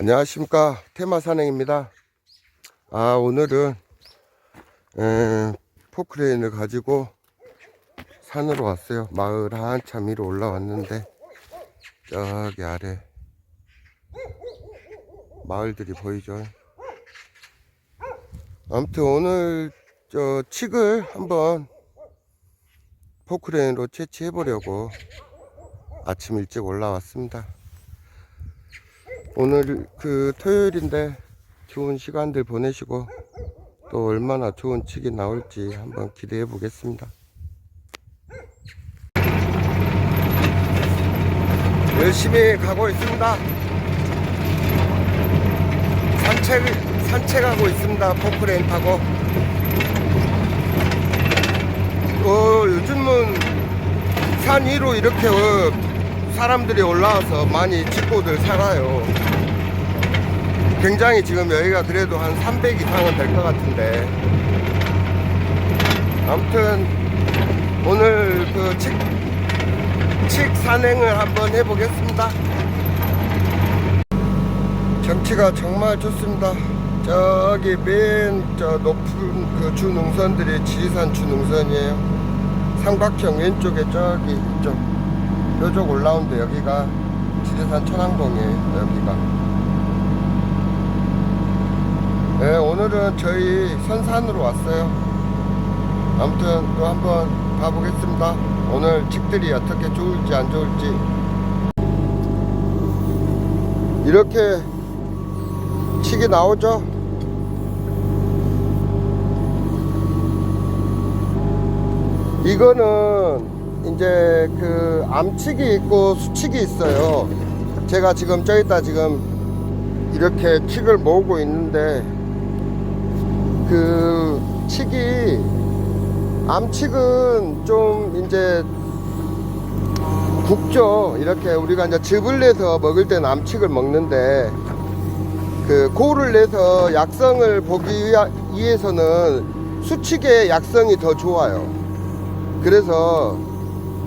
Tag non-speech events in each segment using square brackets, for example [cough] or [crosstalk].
안녕하십니까. 테마산행입니다. 아 오늘은 에, 포크레인을 가지고 산으로 왔어요. 마을 한참 위로 올라왔는데 저기 아래 마을들이 보이죠? 아무튼 오늘 저 칡을 한번 포크레인으로 채취해 보려고 아침 일찍 올라왔습니다 오늘 그 토요일인데 좋은 시간들 보내시고 또 얼마나 좋은 칙이 나올지 한번 기대해 보겠습니다. 열심히 가고 있습니다. 산책, 산책하고 있습니다. 포크레인 타고. 어, 요즘은 산 위로 이렇게 어, 사람들이 올라와서 많이 찍고들 살아요. 굉장히 지금 여기가 그래도 한 300 이상은 될 것 같은데. 아무튼 오늘 그 칙, 칙 산행을 한번 해보겠습니다. 경치가 정말 좋습니다. 저기 맨 저 높은 그 주능선들이 지리산 주능선이에요. 삼각형 왼쪽에 저기 있죠. 뾰족 올라온데 여기가 지리산 천왕봉이에요 여기가 네, 오늘은 저희 선산으로 왔어요. 아무튼 또 한번 가보겠습니다. 오늘 칡들이 어떻게 좋을지 안 좋을지. 이렇게 칡이 나오죠? 이거는 이제 그 암칙이 있고 수칙이 있어요. 제가 지금 저기다 지금 이렇게 칙을 모으고 있는데 그 칙이 암칙은 좀 이제 굵죠. 이렇게 우리가 이제 즙을 내서 먹을 때는 암칙을 먹는데 그 고를 내서 약성을 보기 위해서는 수칙의 약성이 더 좋아요. 그래서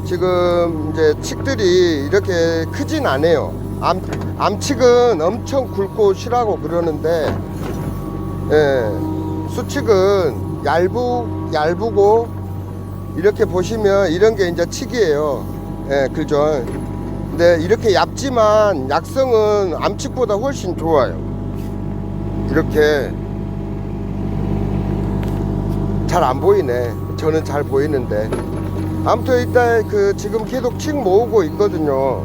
지금 이제 칡들이 이렇게 크진 않아요. 암, 암칡은 엄청 굵고 실하고 그러는데, 예, 수칡은 얇고, 얇고, 이렇게 보시면 이런 게 이제 칡이에요. 예, 그죠? 근데 이렇게 얇지만 약성은 암칡보다 훨씬 좋아요. 이렇게 잘 안 보이네. 저는 잘 보이는데. 아무튼 일단 그 지금 계속 칡 모으고 있거든요.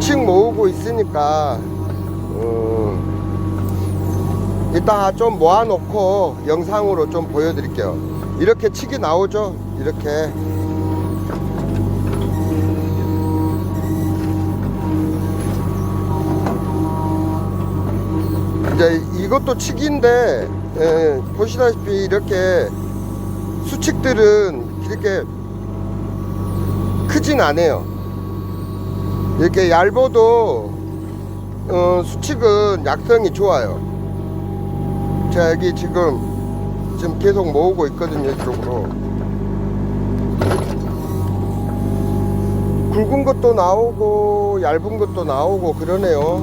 칡 모으고 있으니까 어, 이따 좀 모아놓고 영상으로 좀 보여드릴게요. 이렇게 칡이 나오죠. 이렇게 이제 이것도 칡인데 예, 보시다시피 이렇게 수칙들은 이렇게 크진 않아요. 이렇게 얇아도 어, 수칙은 약성이 좋아요. 제가 여기 지금 지금 계속 모으고 있거든요 이쪽으로. 굵은 것도 나오고 얇은 것도 나오고 그러네요.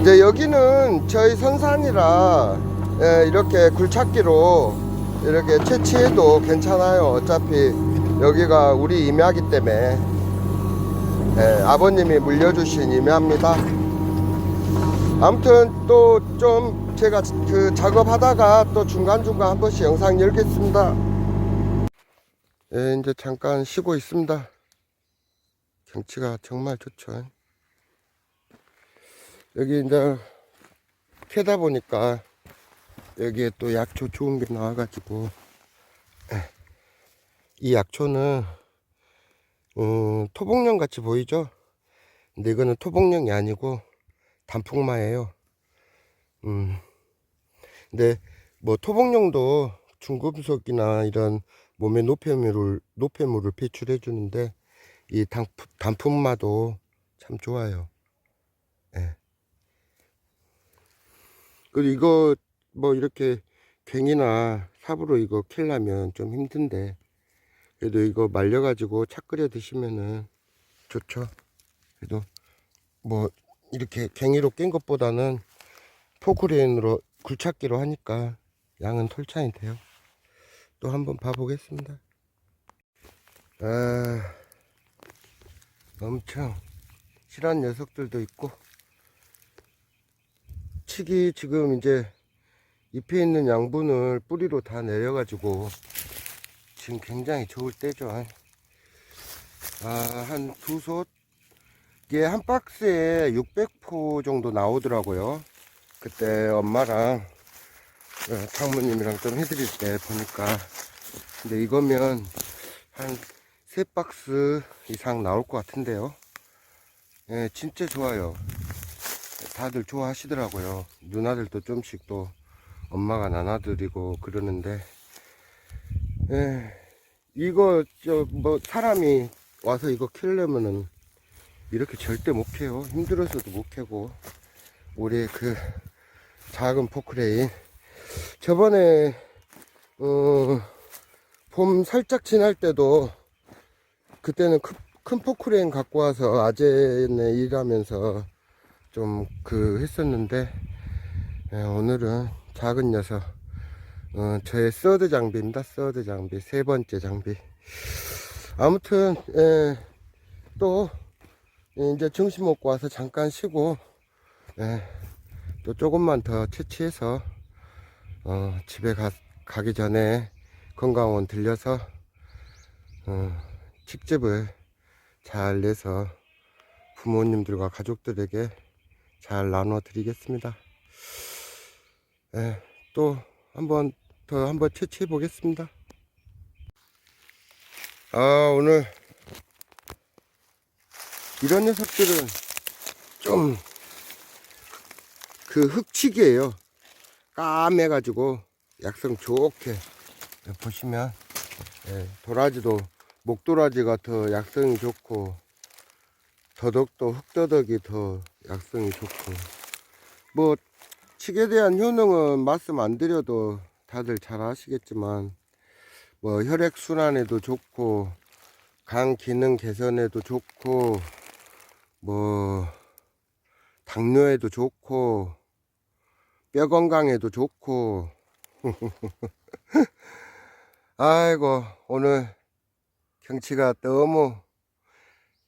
이제 여기는 저희 선산이라 예, 이렇게 굴착기로 이렇게 채취해도 괜찮아요. 어차피 여기가 우리 임야기 때문에 예, 아버님이 물려주신 임야입니다. 아무튼 또좀 제가 그 작업하다가 또 중간중간 한 번씩 영상 열겠습니다. 예, 이제 잠깐 쉬고 있습니다. 경치가 정말 좋죠. 여기 이제 캐다 보니까 여기에 또 약초 좋은 게 나와가지고 이 약초는 음, 토복령 같이 보이죠? 근데 이거는 토복령이 아니고 단풍마예요. 음. 근데 뭐 토복령도 중금속이나 이런 몸의 노폐물을 노폐물을 배출해 주는데 이 단, 단풍마도 참 좋아요. 예. 그리고 이거 뭐 이렇게 괭이나 삽으로 이거 캘려면 좀 힘든데 그래도 이거 말려가지고 차 끓여 드시면은 좋죠. 그래도 뭐 이렇게 갱이로 깬 것보다는 포크레인으로 굴착기로 하니까 양은 톨창이 돼요. 또 한번 봐보겠습니다. 아, 엄청 실한 녀석들도 있고 칡이 지금 이제 잎에 있는 양분을 뿌리로 다 내려가지고 지금 굉장히 좋을 때죠. 아, 한 두 솥? 이게 한 박스에 600포 정도 나오더라고요. 그때 엄마랑 어, 장모님이랑 좀 해드릴 때 보니까. 근데 이거면 한세 박스 이상 나올 것 같은데요. 예, 진짜 좋아요. 다들 좋아하시더라고요. 누나들도 좀씩 또 엄마가 나눠드리고 그러는데, 예, 이거, 저, 뭐, 사람이 와서 이거 키려면은 이렇게 절대 못 캐요. 힘들어서도 못 캐고. 우리 그 작은 포크레인. 저번에, 어, 봄 살짝 지날 때도 그때는 큰, 큰 포크레인 갖고 와서 아재네 일하면서 좀 그 했었는데, 예, 오늘은 작은 녀석, 어, 저의 서드 장비입니다. 서드 장비. 세 번째 장비. 아무튼, 예, 또, 이제 점심 먹고 와서 잠깐 쉬고, 예, 또 조금만 더 채취해서, 어, 집에 가, 가기 전에 건강원 들려서, 어, 직집을 잘 내서 부모님들과 가족들에게 잘 나눠 드리겠습니다. 예, 또 한번 더 한번 채취해 보겠습니다. 아, 오늘 이런 녀석들은 좀 그 흑치기예요. 까매가지고 약성 좋게 보시면 예, 도라지도 목도라지가 더 약성이 좋고 더덕도 흑더덕이 더 약성이 좋고 뭐 칡에 대한 효능은 말씀 안 드려도 다들 잘 아시겠지만 뭐 혈액 순환에도 좋고 간 기능 개선에도 좋고 뭐 당뇨에도 좋고 뼈 건강에도 좋고 [laughs] 아이고 오늘 경치가 너무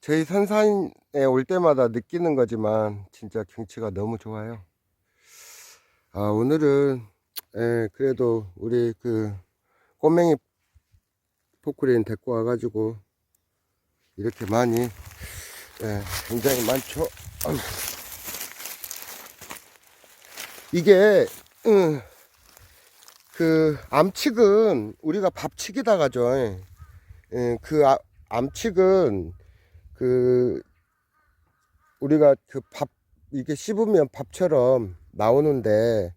저희 선산에 올 때마다 느끼는 거지만 진짜 경치가 너무 좋아요. 아 오늘은 예, 그래도 우리 그 꼬맹이 포크레인 데리고 와가지고 이렇게 많이 예, 굉장히 많죠. 이게 음, 그 암칙은 우리가 밥칙이다 가죠. 예, 그 아, 암칙은 그 우리가 그 밥 이게 씹으면 밥처럼 나오는데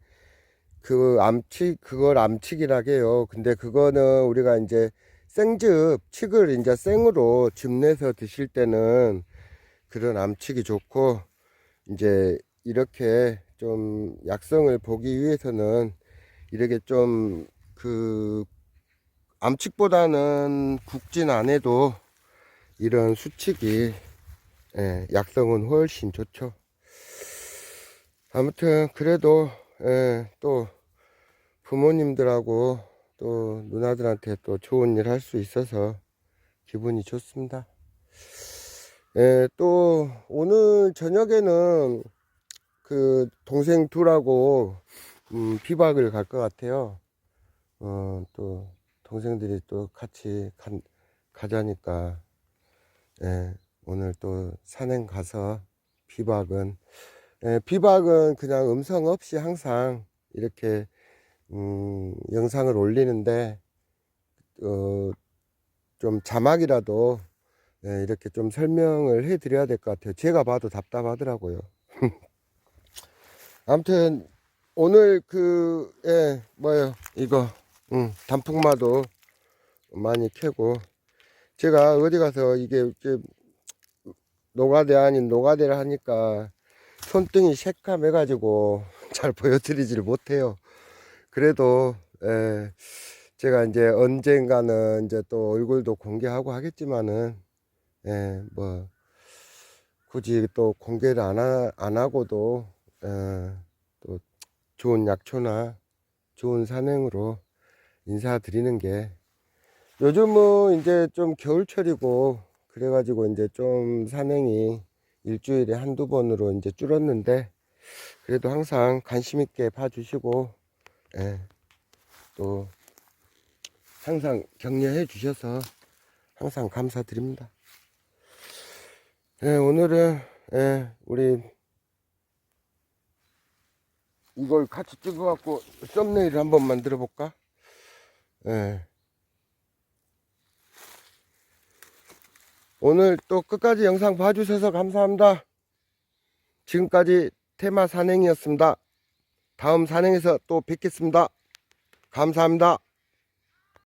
그 암칙 그걸 암칙이라 해요. 근데 그거는 우리가 이제 생즙 칡을 이제 생으로 즙내서 드실 때는 그런 암칙이 좋고 이제 이렇게 좀 약성을 보기 위해서는 이렇게 좀 그 암칙보다는 굵진 않아도 이런 수칙이 예, 약성은 훨씬 좋죠. 아무튼 그래도 예, 또 부모님들하고 또 누나들한테 또 좋은 일 할 수 있어서 기분이 좋습니다. 예, 또 오늘 저녁에는 그 동생 둘하고 음, 비박을 갈 것 같아요. 어, 또 동생들이 또 같이 가, 가자니까 예, 오늘 또 산행 가서 비박은 예, 비박은 그냥 음성 없이 항상 이렇게 음, 영상을 올리는데 어, 좀 자막이라도 예, 이렇게 좀 설명을 해 드려야 될 것 같아요. 제가 봐도 답답하더라고요. [laughs] 아무튼 오늘 그, 예, 뭐요, 이거, 음, 단풍마도 많이 캐고, 제가 어디 가서 이게, 노가대 아닌 노가대를 하니까 손등이 새까매가지고 [laughs] 잘 보여드리지를 못해요. 그래도, 예, 제가 이제 언젠가는 이제 또 얼굴도 공개하고 하겠지만은, 예, 뭐, 굳이 또 공개를 안, 하, 안 하고도 어, 또 좋은 약초나 좋은 산행으로 인사드리는 게 요즘은 이제 좀 겨울철이고 그래가지고 이제 좀 산행이 일주일에 한두 번으로 이제 줄었는데 그래도 항상 관심 있게 봐주시고 예, 또 항상 격려해 주셔서 항상 감사드립니다. 예, 오늘은 예, 우리 이걸 같이 찍어갖고 썸네일을 한번 만들어 볼까? 예. 오늘 또 끝까지 영상 봐주셔서 감사합니다. 지금까지 테마 산행이었습니다. 다음 산행에서 또 뵙겠습니다. 감사합니다.